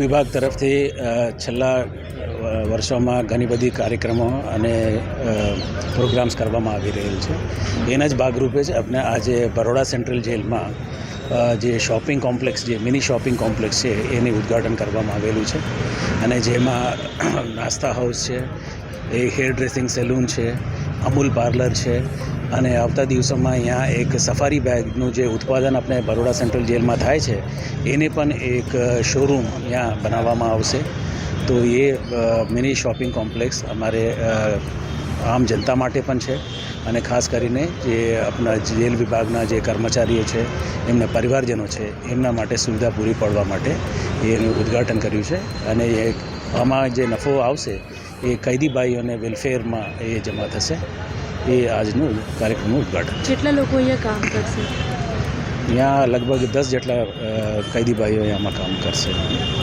વિભાગ તરફથી છેલ્લા વર્ષોમાં ઘણી બધી કાર્યક્રમો અને પ્રોગ્રામ્સ કરવામાં આવી રહેલ છે. એના જ ભાગરૂપે જ આપણે આજે બરોડા સેન્ટ્રલ જેલમાં જે શોપિંગ કોમ્પ્લેક્સ, જે મિની શોપિંગ કોમ્પ્લેક્સ છે, એનું ઉદ્ઘાટન કરવામાં આવેલું છે. અને જેમાં, નાસ્તા હાઉસ છે, એ હેર ડ્રેસિંગ સેલૂન છે, અમૂલ પાર્લર છે અને આવતા દિવસોમાં અહીંયા એક સફારી બેગનું જે ઉત્પાદન આપણે બરોડા સેન્ટ્રલ જેલમાં થાય છે, એને પણ એક શોરૂમ અહીંયા બનાવવામાં આવશે. તો એ મિની શોપિંગ કોમ્પ્લેક્સ અમારે આમ જનતા માટે પણ છે અને ખાસ કરીને જે આપણા જેલ વિભાગના જે કર્મચારીઓ છે, એમના પરિવારજનો છે, એમના માટે સુવિધા પૂરી પાડવા માટે એનું ઉદ્ઘાટન કર્યું છે. અને એ આમાં જે નફો આવશે, એ કૈદીભાઈઓને વેલફેરમાં એ જમા થશે. એ આજનું કાર્યક્રમનું ઉદઘાટન. કેટલા લોકો અહીંયા કામ કરશે? અહીંયા લગભગ દસ જેટલા કૈદીભાઈઓ આમાં કામ કરશે.